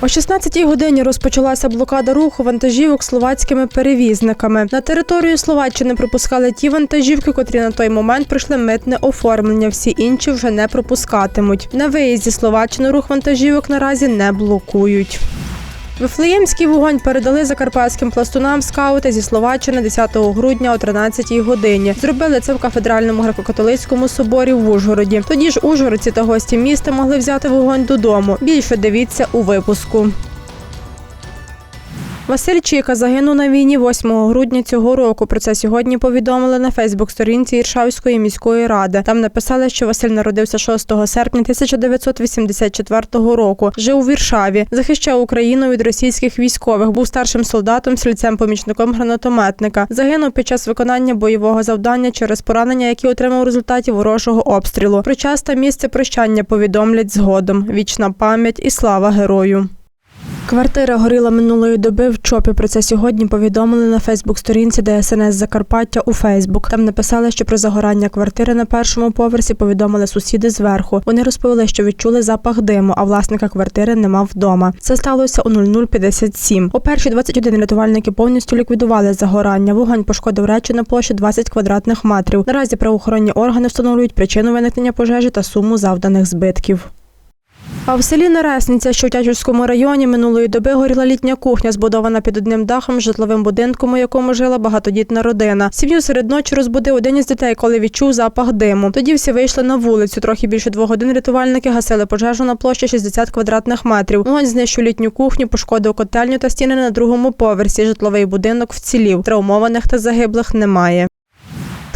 О 16-й годині розпочалася блокада руху вантажівок словацькими перевізниками. На територію Словаччини пропускали ті вантажівки, котрі на той момент пройшли митне оформлення. Всі інші вже не пропускатимуть. На виїзді Словаччини рух вантажівок наразі не блокують. Вифлеємський вогонь передали закарпатським пластунам скаути зі Словаччини 10 грудня о 13-й годині. Зробили це в кафедральному греко-католицькому соборі в Ужгороді. Тоді ж ужгородці та гості міста могли взяти вогонь додому. Більше дивіться у випуску. Василь Чіка загинув на війні 8 грудня цього року. Про це сьогодні повідомили на Фейсбук-сторінці Іршавської міської ради. Там написали, що Василь народився 6 серпня 1984 року. Жив у Віршаві, захищав Україну від російських військових. Був старшим солдатом, сільцем-помічником гранатометника. Загинув під час виконання бойового завдання через поранення, які отримав у результаті ворожого обстрілу. Про час та місце прощання повідомлять згодом. Вічна пам'ять і слава герою. Квартира горіла минулої доби в ЧОПі. Про це сьогодні повідомили на Фейсбук-сторінці ДСНС Закарпаття у Фейсбук. Там написали, що про загорання квартири на першому поверсі повідомили сусіди зверху. Вони розповіли, що відчули запах диму, а власника квартири нема вдома. Це сталося у 00.57. У перші 21 рятувальники повністю ліквідували загорання. Вогонь пошкодив речі на площі 20 квадратних метрів. Наразі правоохоронні органи встановлюють причину виникнення пожежі та суму завданих збитків. А в селі Нересниця, що в Тячівському районі, минулої доби горіла літня кухня, збудована під одним дахом житловим будинком, у якому жила багатодітна родина. Сім'ю серед ночі розбудив один із дітей, коли відчув запах диму. Тоді всі вийшли на вулицю. Трохи більше двох годин рятувальники гасили пожежу на площі 60 квадратних метрів. Вогонь знищив літню кухню, пошкодив котельню та стіни на другому поверсі. Житловий будинок вцілів. Травмованих та загиблих немає.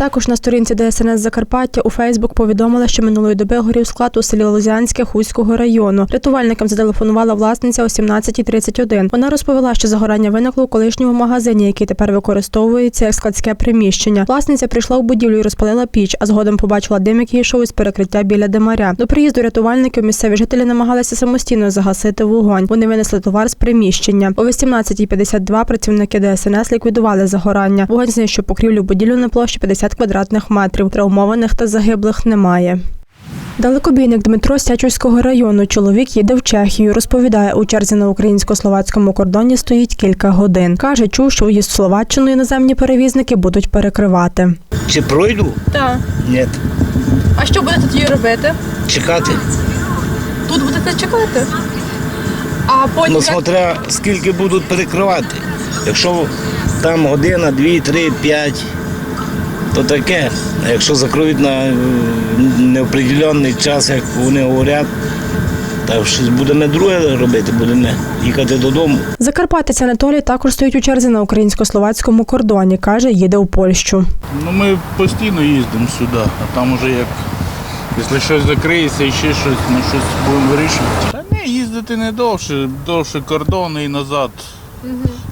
Також на сторінці ДСНС Закарпаття у Фейсбук повідомили, що минулої доби горів склад у селі Лозянське Хуського району. Рятувальникам зателефонувала власниця о 17.31. Вона розповіла, що загорання виникло у колишньому магазині, який тепер використовується як складське приміщення. Власниця прийшла у будівлю і розпалила піч, а згодом побачила дим, який йшов із перекриття біля димаря. До приїзду рятувальників місцеві жителі намагалися самостійно загасити вогонь. Вони винесли товар з приміщення. О 18.52 працівники ДСНС ліквідували загорання. Вогонь знищив покрівлю будівлю на площі 50 квадратних метрів. Травмованих та загиблих немає. Далекобійник Дмитро з Тячівського району. Чоловік їде в Чехію. Розповідає, у черзі на українсько-словацькому кордоні стоїть кілька годин. Каже, чув, що в'їзд в Словаччину іноземні перевізники будуть перекривати. Чи пройду? Так. Ні. А що будете тоді робити? Чекати. Тут будете чекати. А потім Ну, смотря скільки будуть перекривати. Якщо там година, дві, три, п'ять, то таке. Якщо закриють на е, неопределений час, як вони говорять, то щось будемо друге робити, будемо їхати додому. Закарпатець Анатолій також стоїть у черзі на українсько-словацькому кордоні. Каже, їде у Польщу. Ну, ми постійно їздимо сюди, а там уже як, якщо щось закриється і ще щось, ми щось будемо вирішувати. Та ні, їздити не довше, довше кордони і назад.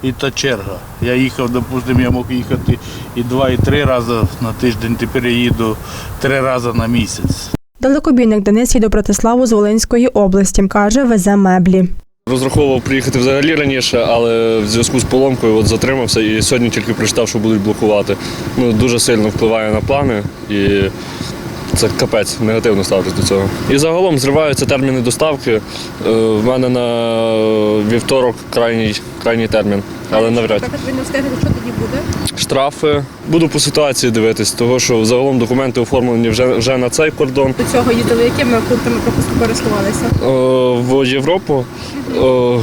І та черга. Я їхав, допустимо, я мог їхати і два, і три рази на тиждень, тепер я їду три рази на місяць. Далекобійник Денис їде до Братиславу з Волинської області. Каже, везе меблі. Розраховував приїхати взагалі раніше, але в зв'язку з поломкою от затримався і сьогодні тільки прочитав, що будуть блокувати. Ну, дуже сильно впливає на плани і це капець, негативно ставитись до цього. І загалом зриваються терміни доставки. Е, В мене на вівторок крайній, крайній термін, але навряд. ви не встигнете, що тоді буде? Штрафи. Буду по ситуації дивитись, того що загалом документи оформлені вже, вже на цей кордон. До цього їздили, якими пунктами пропуску користувалися? Е, в Європу,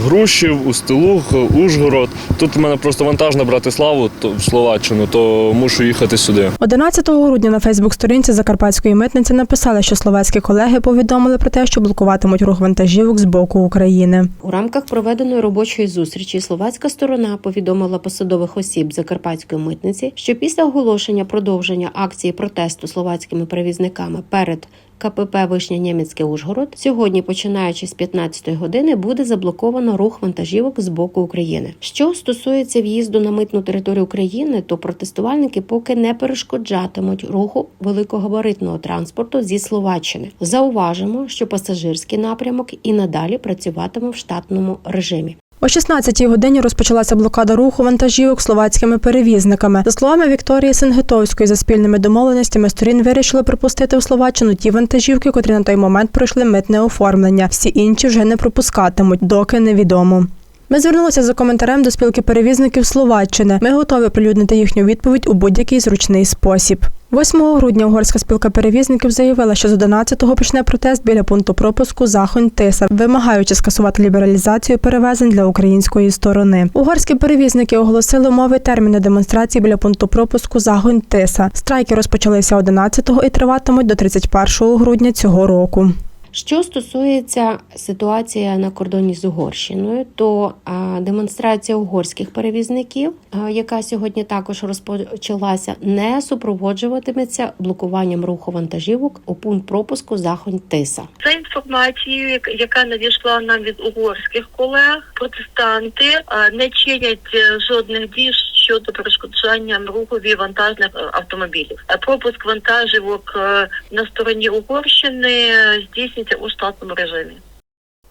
Грушів, Устилух, Ужгород. Тут у мене просто вантаж на Братиславу, то в Словаччину, то мушу їхати сюди. 11 грудня на Фейсбук-сторінці Закарпатської митниці написали, що словацькі колеги повідомили про те, що блокуватимуть рух вантажівок з боку України. У рамках проведеної робочої зустрічі словацька сторона повідомила посадових осіб Закарпатської митниці, що після оголошення продовження акції протесту словацькими перевізниками перед КПП Вишня Нємецьке Ужгород сьогодні, починаючи з 15 години, буде заблоковано рух вантажівок з боку України. Що стосується в'їзду на митну територію України, то протестувальники поки не перешкоджатимуть руху великогабаритного транспорту зі Словаччини. Зауважимо, що пасажирський напрямок і надалі працюватиме в штатному режимі. О 16-й годині розпочалася блокада руху вантажівок словацькими перевізниками. За словами Вікторії Сенгетовської, за спільними домовленостями сторін вирішили пропустити у Словаччину ті вантажівки, котрі на той момент пройшли митне оформлення. Всі інші вже не пропускатимуть, доки невідомо. Ми звернулися за коментарем до спілки перевізників Словаччини. Ми готові прилюднити їхню відповідь у будь-який зручний спосіб. 8 грудня угорська спілка перевізників заявила, що з 11-го почне протест біля пункту пропуску Захонь Тиса, вимагаючи скасувати лібералізацію перевезень для української сторони. Угорські перевізники оголосили умови терміни демонстрації біля пункту пропуску Загонь Тиса. Страйки розпочалися 11-го і триватимуть до 31 грудня цього року. Що стосується ситуації на кордоні з Угорщиною, то демонстрація угорських перевізників, яка сьогодні також розпочалася, не супроводжуватиметься блокуванням руху вантажівок у пункт пропуску Захонь Тиса. За інформацією, яка- надійшла нам від угорських колег, протестанти не чинять е, жодних дій щодо перешкоджання рухові вантажних е, автомобілів. Е, Пропуск вантажівок е, на стороні Угорщини здійснюється у штатному режимі.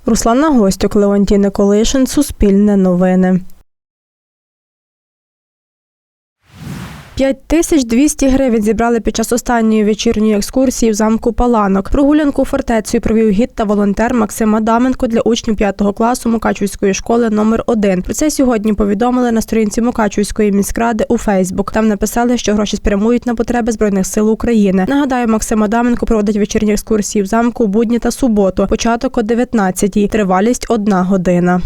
Руслана Гостюк, Леонтій Николишин, Суспільне новини. 5200 гривень зібрали під час останньої вечірньої екскурсії в замку Паланок. Прогулянку фортецею провів гід та волонтер Максим Адаменко для учнів 5 класу Мукачівської школи номер 1 Про це сьогодні повідомили на сторінці Мукачівської міськради у Фейсбук. Там написали, що гроші спрямують на потреби збройних сил України. Нагадаю, Максим Адаменко проводить вечірні екскурсії в замку будні та суботу. Початок о 19-й. Тривалість одна година.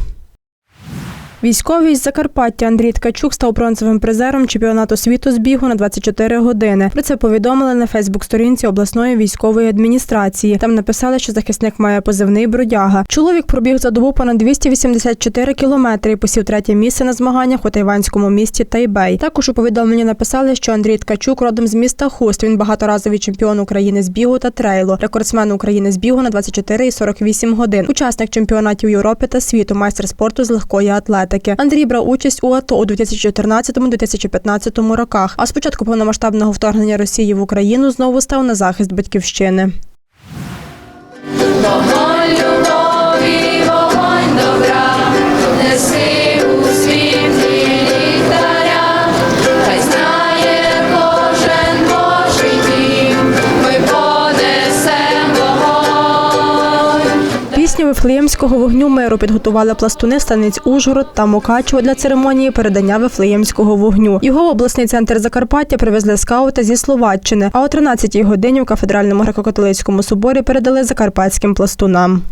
Військовий з Закарпаття Андрій Ткачук став бронзовим призером чемпіонату світу з бігу на 24 години. Про це повідомили на Фейсбук-сторінці обласної військової адміністрації. Там написали, що захисник має позивний бродяга. Чоловік пробіг за добу понад 284 кілометри і посів третє місце на змаганнях у тайванському місті Тайбей. Також у повідомленні написали, що Андрій Ткачук родом з міста Хуст. Він багаторазовий чемпіон України з бігу та трейлу, рекордсмен України з бігу на 24 і 48 годин. Учасник чемпіонатів Європи та світу, майстер спорту з легкої атлетики. Андрій брав участь у АТО у 2014-2015 роках. А з початку повномасштабного вторгнення Росії в Україну знову став на захист батьківщини. Вогонь любові, Вифлеємського вогню миру підготували пластуни станиць Ужгород та Мукачево для церемонії передання Вифлеємського вогню. Його в обласний центр Закарпаття привезли скаути зі Словаччини. А о 13-й годині в кафедральному греко-католицькому соборі передали закарпатським пластунам.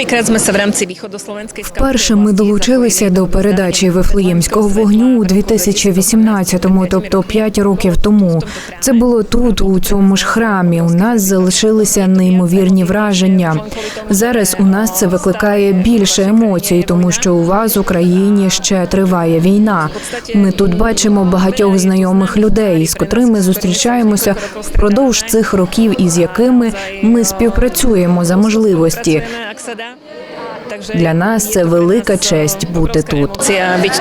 Prvýkrát sme sa v rámci východoslovenskej Перше ми долучилися до передачі Вифлеємського вогню у 2018-му, тобто 5 років тому. Це було тут, у цьому ж храмі. У нас залишилися неймовірні враження. Зараз у нас це викликає більше емоцій, тому що у вас в Україні ще триває війна. Ми тут бачимо багатьох знайомих людей, з котрими зустрічаємося впродовж цих років, із якими ми співпрацюємо за можливості. kısa da. Для нас це велика честь бути тут.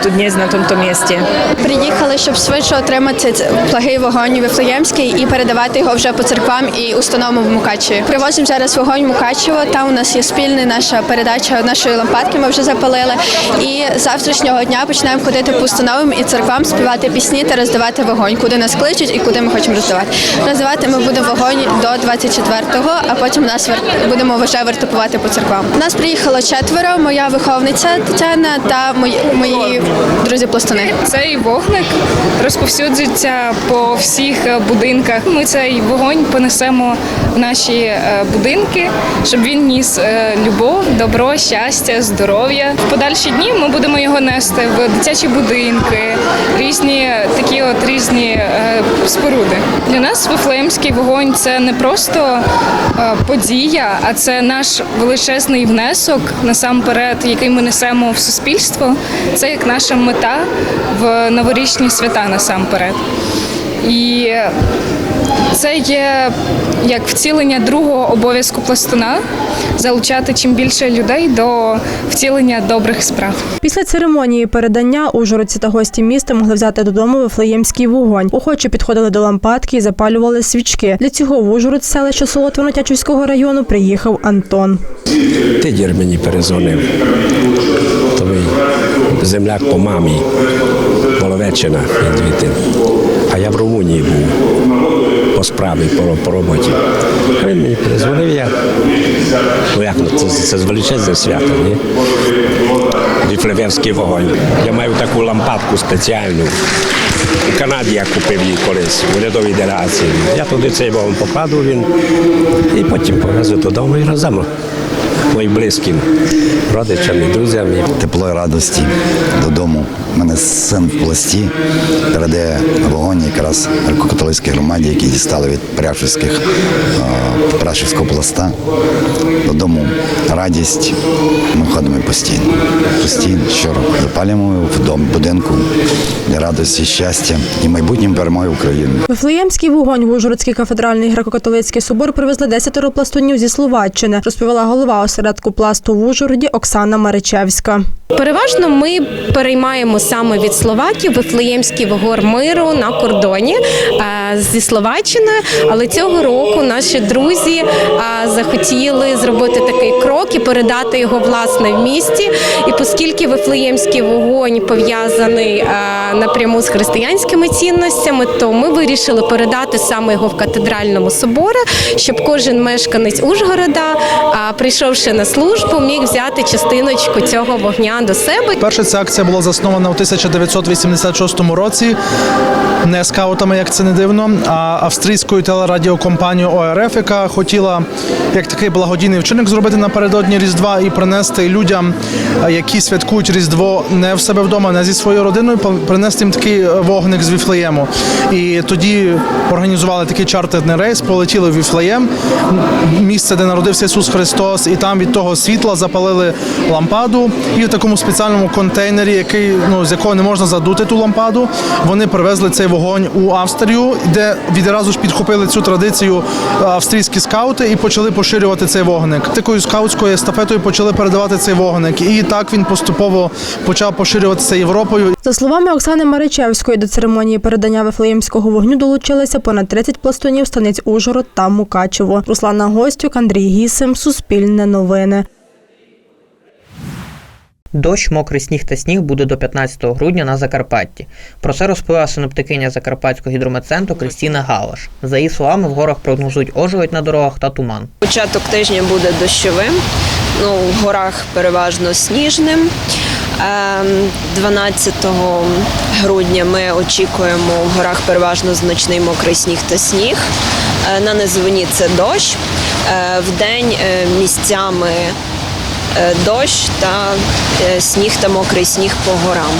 tu dnes na tomto mieste. Приїхали, щоб швидше отримати благий вогонь Вифлеємський і передавати його вже по церквам і установам в Мукачеві. Привозимо зараз вогонь в Мукачево. Там у нас є спільна наша передача нашої лампадки. Ми вже запалили. І завтрашнього дня починаємо ходити по установам і церквам, співати пісні та роздавати вогонь, куди нас кличуть і куди ми хочемо роздавати. Роздавати ми будемо вогонь до 24-го, а потім нас будемо вже вертупувати по церквам. У нас приїхало четверо. Моя виховниця Тетяна та мої, мої друзі пластуни. Цей вогник розповсюджується по всіх будинках. Ми цей вогонь понесемо в наші е, будинки, щоб він ніс е, любов, добро, щастя, здоров'я. В подальші дні ми будемо його нести в дитячі будинки, різні такі от різні е, споруди. Для нас Вифлеємський вогонь це не просто подія, а це наш величезний внесок насамперед, який ми несемо в суспільство. Це як наша мета в новорічні свята насамперед. І це є як втілення другого обов'язку пластуна залучати чим більше людей до втілення добрих справ. Після церемонії передання ужгородці та гості міста могли взяти додому вифлеємський вогонь. Охочі підходили до лампадки і запалювали свічки. Для цього в Ужгород, з селища Солотвино Тячівського району, приїхав Антон. Тидір мені перезвонив. То мій земляк по мамі, звідти. А я в Румунії був по справі, по, по роботі. Він мені перезвонив, я. Ну як, ну, це, це величезне свято, ні? Віфлевівський вогонь. Я маю таку лампадку спеціальну. У Канаді я купив її колись, в урядовій делегації. Я туди цей вогонь покладу, він і потім повезу додому і роздам моїм близьким родичам і друзям. тепло і радості додому. У мене син в пласті передає вогонь якраз греко-католицькій громаді, які дістали від Пряшівських, е, Пряшівського пласта. Додому радість. Ми ходимо постійно. Постійно, щороку. Запалюємо в дом, будинку для радості, щастя і майбутнім перемоги України. Вифлеємський вогонь в Ужгородський кафедральний греко-католицький собор привезли десятеро пластунів зі Словаччини, розповіла голова осередку пласту в Ужгороді Оксана Маричевська. Переважно ми переймаємо саме від словаків Вифлеємський вогор миру на кордоні е, зі Словаччиною. Але цього року наші друзі е, захотіли зробити такий крок і передати його власне в місті. І оскільки Вифлеємський вогонь пов'язаний е, напряму з християнськими цінностями, то ми вирішили передати саме його в катедральному соборі, щоб кожен мешканець Ужгорода, е, прийшовши на службу, міг взяти частиночку цього вогня до себе. Перша ця акція була заснована у 1986 році. Не скаутами, як це не дивно, а австрійською телерадіокомпанією ОРФ, яка хотіла як такий благодійний вчинок зробити напередодні Різдва і принести людям, які святкують Різдво не в себе вдома, не зі своєю родиною, принести їм такий вогник з Віфлеєму. І тоді організували такий чартерний рейс, полетіли в Віфлеєм, місце, де народився Ісус Христос, і там від того світла запалили лампаду. І в такому спеціальному контейнері, який ну з якого не можна задути ту лампаду, вони привезли цей вогонь у Австрію, де відразу ж підхопили цю традицію е, австрійські скаути і почали поширювати цей вогник. Такою скаутською естафетою почали передавати цей вогник. І так він поступово почав поширюватися Європою. За словами Оксани Маричевської, до церемонії передання Вифлеємського вогню долучилися понад 30 пластунів станиць Ужгород та Мукачево. Руслана Гостюк, Андрій Гісим, Суспільне новини. Дощ, мокрий сніг та сніг буде до 15 грудня на Закарпатті. Про це розповіла синоптикиня Закарпатського гідрометцентру Крістіна Галаш. За її словами, в горах прогнозують ожеледь на дорогах та туман. Початок тижня буде дощовим, ну, в горах переважно сніжним. Ем, 12 грудня ми очікуємо в горах переважно значний мокрий сніг та сніг. Е, На низовині це дощ. Е, Вдень е, місцями е, дощ та сніг та мокрий сніг по горам.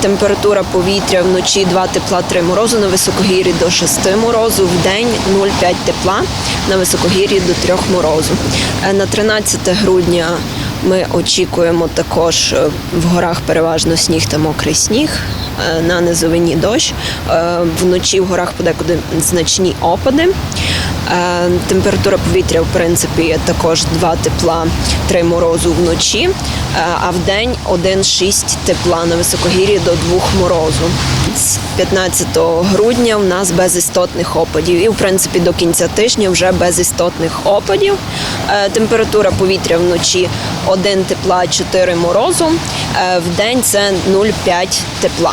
Температура повітря вночі 2 тепла, 3 морозу, на високогір'ї до 6 морозу, в день 0,5 тепла, на високогір'ї до 3 морозу. На 13 грудня ми очікуємо також е, в горах переважно сніг та мокрий сніг, е, на низовині дощ. Е, Вночі в горах подекуди значні опади. Температура повітря, в принципі, також 2 тепла, 3 морозу вночі, а в день 1,6 тепла на високогір'ї до 2 морозу. З 15 грудня в нас без істотних опадів. І, в принципі, до кінця тижня вже без істотних опадів. Е, Температура повітря вночі 1 тепла, 4 морозу, е, в день це 0,5 тепла.